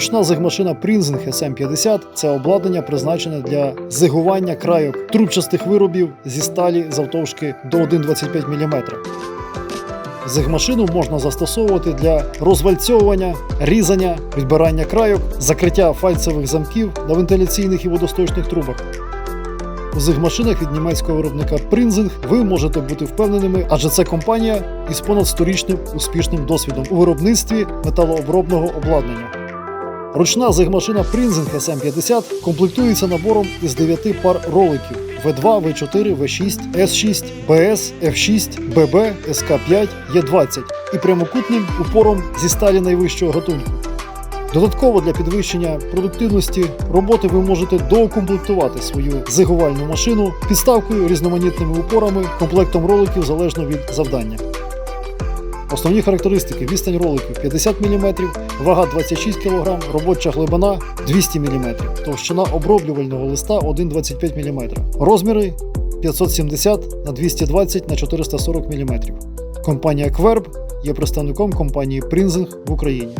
Ручна зигмашина Prinzing SM50 це обладнання призначене для зигування крайок трубчастих виробів зі сталі завтовшки до 1,25 мм. Зигмашину можна застосовувати для розвальцьовування, різання, відбирання крайок, закриття фальцевих замків на вентиляційних і водосточних трубах. У зигмашинах від німецького виробника Prinzing ви можете бути впевненими, адже це компанія із понад сторічним успішним досвідом у виробництві металообробного обладнання. Ручна зигмашина Prinzing SM50 комплектується набором із 9 пар роликів V2, V4, V6, S6, BS, F6, BB, SK5, E20 і прямокутним упором зі сталі найвищого гатунку. Додатково для підвищення продуктивності роботи ви можете доукомплектувати свою зигувальну машину підставкою, різноманітними упорами, комплектом роликів залежно від завдання. Основні характеристики: відстань роликів 50 мм, вага 26 кг, робоча глибина 200 мм, товщина оброблювального листа 1,25 мм, розміри 570 на 220 на 440 мм. Компанія Кверб є представником компанії Принзинг в Україні.